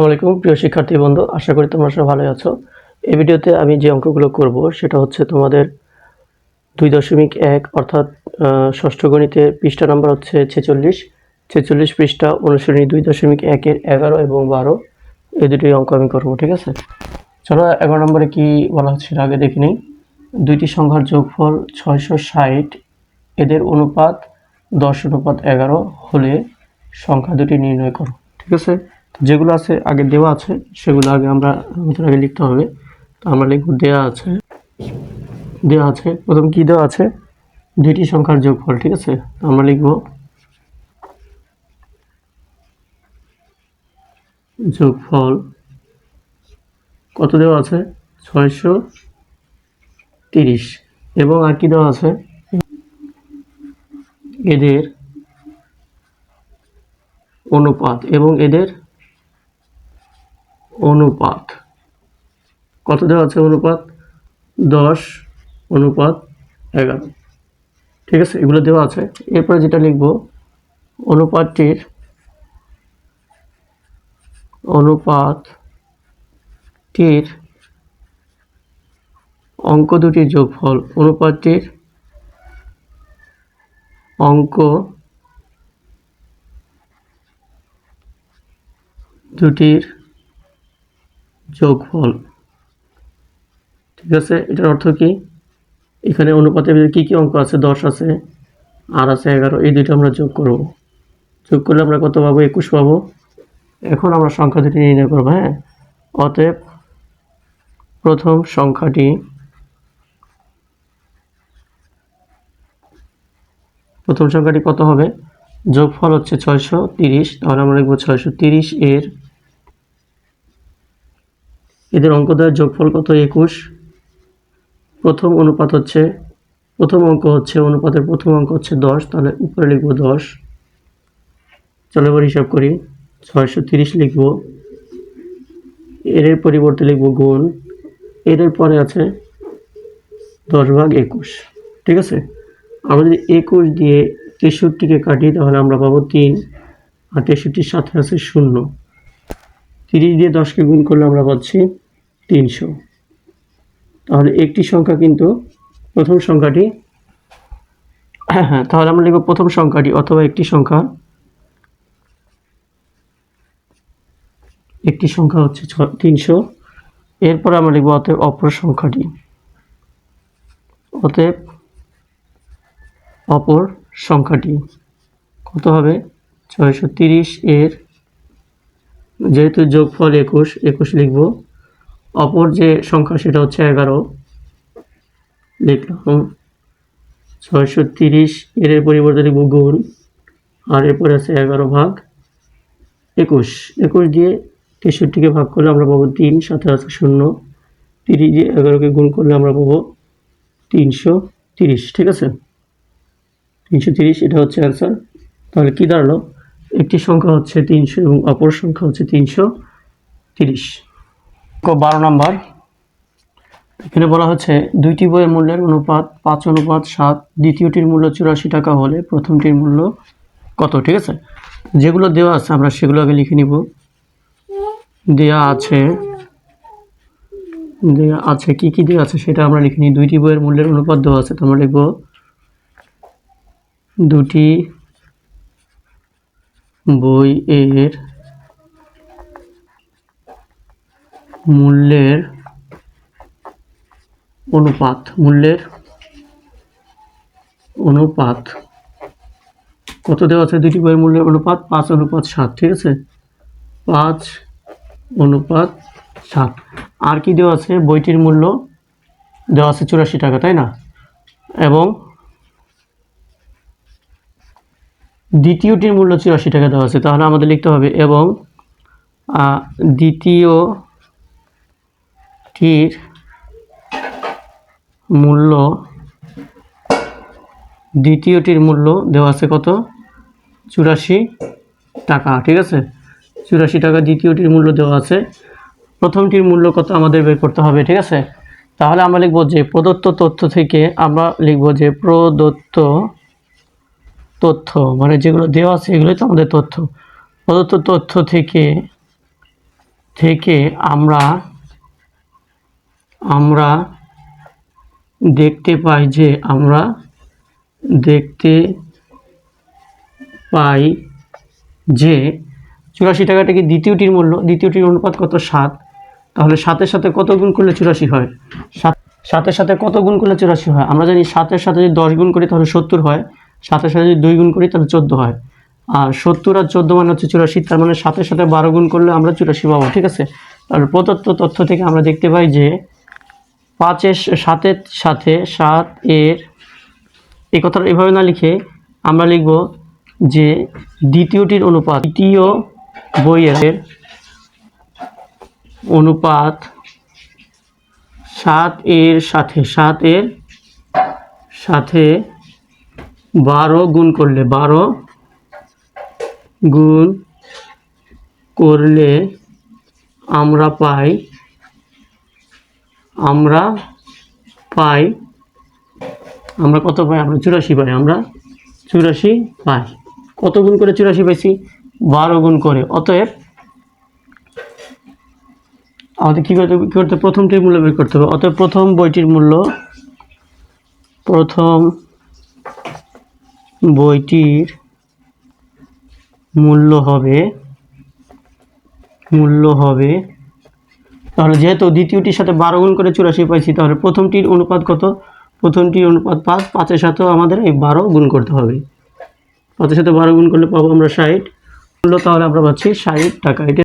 আসসালামাইকুম প্রিয় শিক্ষার্থী বন্ধু, আশা করি তোমরা সব ভালোই আছো। এই ভিডিওতে আমি যে অঙ্কগুলো করব, সেটা হচ্ছে তোমাদের দুই দশমিক এক, অর্থাৎ ষষ্ঠ গণিতে পৃষ্ঠা নাম্বার হচ্ছে ছেচল্লিশ। ছেচল্লিশ পৃষ্ঠা অনুসরণী দুই দশমিক একের এগারো এবং বারো। এই দুটি অঙ্ক আমি করব, ঠিক আছে? চলো, এগারো নম্বরে কি বলা হচ্ছে আগে দেখে নিই। দুইটি সংখ্যার যোগফল ছয়শো ষাট। এদের অনুপাত দশ, অনুপাত এগারো হলে সংখ্যা দুটি নির্ণয় করো, ঠিক আছে? যেগুলো আছে আগে দেওয়া আছে, সেগুলো আগে আমরা আমাদের আগে লিখতে হবে। তো আমরা লিখব দেওয়া আছে। দেওয়া আছে। প্রথম কি দেওয়া আছে? দুইটি সংখ্যার যোগফল, ঠিক আছে? আমরা লিখব যোগফল কত দেওয়া আছে? ছয়শো তিরিশ। এবং আর কি দেওয়া আছে? এদের অনুপাত এবং এদের অনুপাত। কত দেওয়া আছে অনুপাত? দশ, অনুপাত এগারো। ঠিক আছে, এগুলো দেওয়া আছে। এরপরে যেটা লিখব, অনুপাতটির অনুপাতটির অঙ্ক দুটির যোগফল, অনুপাতটির অঙ্ক দুটির যোগফল। ঠিক আছে? এটার অর্থ কি? এখানে অনুপাতের ভিতরে কী কী অঙ্ক আছে? দশ আছে, আর আছে এগারো। এই দুটো আমরা যোগ করব। যোগ করলে আমরা কত পাবো? একুশ পাবো। এখন আমরা সংখ্যা দুটি নির্ণয় করব হ্যাঁ? অতএব প্রথম সংখ্যাটি প্রথম সংখ্যাটি কত হবে? যোগফল হচ্ছে ছয়শো তিরিশ। তাহলে আমরা লিখব ছয়শো তিরিশ এর এদের অঙ্কদ্বয়ের যোগফল কত? একুশ। প্রথম অনুপাত হচ্ছে, প্রথম অঙ্ক হচ্ছে, অনুপাতের প্রথম অঙ্ক হচ্ছে দশ, তাহলে উপরে লিখব দশ। চলো এবার হিসাব করি, ছয়শো তিরিশ লিখব। এর পরিবর্তে লিখব গুণ। এর পরে আছে দশ ভাগ একুশ, ঠিক আছে? আমরা যদি একুশ দিয়ে তেষট্টিকে কাটি, তাহলে আমরা পাবো তিন, আর তেষট্টির সাথে আছে শূন্য। তিরিশ দিয়ে দশকে গুণ করলে আমরা পাচ্ছি তিনশো। তাহলে একটি সংখ্যা কিন্তু প্রথম সংখ্যাটি হ্যাঁ হ্যাঁ তাহলে আমরা লিখব প্রথম সংখ্যাটি অথবা একটি সংখ্যা। একটি সংখ্যা হচ্ছে ছ, তিনশো। এরপর আমরা লিখব অতএব অপর সংখ্যাটি। অতএব অপর সংখ্যাটি কত হবে? ছয়শো তিরিশ এর যেহেতু যোগফল একুশ একুশ লিখব। অপর যে সংখ্যা সেটা হচ্ছে এগারো। লিখলাম। ছয়শো তিরিশ, এর পরিবর্তে লিখব গুণ। আর এরপরে আছে এগারো ভাগ একুশ। একুশ দিয়ে তেষট্টিকে ভাগ করলে আমরা পাবো তিন, সাথে আছে শূন্য। তিরিশ দিয়ে এগারোকে গুণ করলে আমরা পাবো তিনশো তিরিশ, ঠিক আছে? তিনশো তিরিশ, এটা হচ্ছে অ্যান্সার তাহলে কী দাঁড়াল? একটি সংখ্যা হচ্ছে তিনশো এবং অপর সংখ্যা হচ্ছে তিনশো তিরিশ। বারো নাম্বার। এখানে বলা হচ্ছে দুইটি বইয়ের মূল্যের অনুপাত পাঁচ অনুপাত সাত, দ্বিতীয়টির মূল্য চুরাশি টাকা হলে প্রথমটির মূল্য কত, ঠিক আছে? যেগুলো দেওয়া আছে আমরা সেগুলো আগে লিখে নিব। দেয়া আছে দেয়া আছে, কি কি দেওয়া আছে সেটা আমরা লিখে নিই। দুইটি বইয়ের মূল্যের অনুপাত দেওয়া আছে, তো আমরা লিখব দুটি বই এর মূল্যের অনুপাত মূল্যের অনুপাত। কত দেওয়া আছে? দুটি বইয়ের মূল্যের অনুপাত, পাঁচ অনুপাত সাত, ঠিক আছে? পাঁচ অনুপাত সাত। আর কি দেওয়া আছে? বইটির মূল্য দেওয়া আছে চুরাশি টাকা, তাই না? এবং দ্বিতীয়টির মূল্য চুরাশি টাকা দেওয়া আছে, তাহলে আমাদের লিখতে হবে এবং দ্বিতীয়টির মূল্য দ্বিতীয়টির মূল্য দেওয়া আছে কত? চুরাশি টাকা, ঠিক আছে? চুরাশি টাকা দ্বিতীয়টির মূল্য দেওয়া আছে। প্রথমটির মূল্য কত আমাদের বের করতে হবে, ঠিক আছে? তাহলে আমরা লিখব যে প্রদত্ত তথ্য থেকে আমরা লিখব যে প্রদত্ত তথ্য মানে যেগুলো দেওয়া আছে এগুলোই তো আমাদের তথ্য। প্রদত্ত তথ্য থেকে থেকে আমরা আমরা দেখতে পাই যে আমরা দেখতে পাই যে চুরাশি টাকাটা কি দ্বিতীয়টির মূল্য, দ্বিতীয়টির অনুপাত কত? সাত। তাহলে সাতের সাথে কত গুণ করলে চুরাশি হয়? সাত, সাতের সাথে কত গুণ করলে চুরাশি হয়? আমরা জানি সাতের সাথে যদি দশ গুণ করি তাহলে সত্তর হয়। সাতের সাথে দুই গুণ করি, তাহলে চোদ্দ হয়। আর সত্তর আর চোদ্দ মানে হচ্ছে চুরাশি, তার মানে সাতের সাথে বারো গুণ করলে আমরা চুরাশি পাবো, ঠিক আছে? তাহলে প্রদত্ত তথ্য থেকে আমরা দেখতে পাই যে পাঁচের সাতের সাথে সাত এর এই কথাটা এভাবে না লিখে আমরা লিখব যে দ্বিতীয়টির অনুপাত, দ্বিতীয় বইয়ের অনুপাত সাত এর সাথে, সাত এর সাথে বারো গুণ করলে বারো গুণ করলে আমরা পাই আমরা পাই, আমরা কত পাই? আমরা চুরাশি পাই, আমরা চুরাশি পাই। কত গুণ করে চুরাশি পাইছি? বারো গুণ করে। অতএব আমাদের কী করতে করতে প্রথমটির মূল্য বের করতে হবে। অতএব প্রথম বইটির মূল্য প্রথম বইটির মূল্য হবে মূল্য হবে, তাহলে যেহেতু দ্বিতীয়টির সাথে বারো গুণ করে চুরাশি পাইছি, তাহলে প্রথমটির অনুপাত কত? প্রথমটির অনুপাত পাঁচ, পাঁচের সাথেও আমাদের এই বারো গুণ করতে হবে। পাঁচের সাথে বারো গুণ করলে পাবো আমরা ষাট। মূল্য তাহলে আমরা পাচ্ছি ষাট টাকা। এটা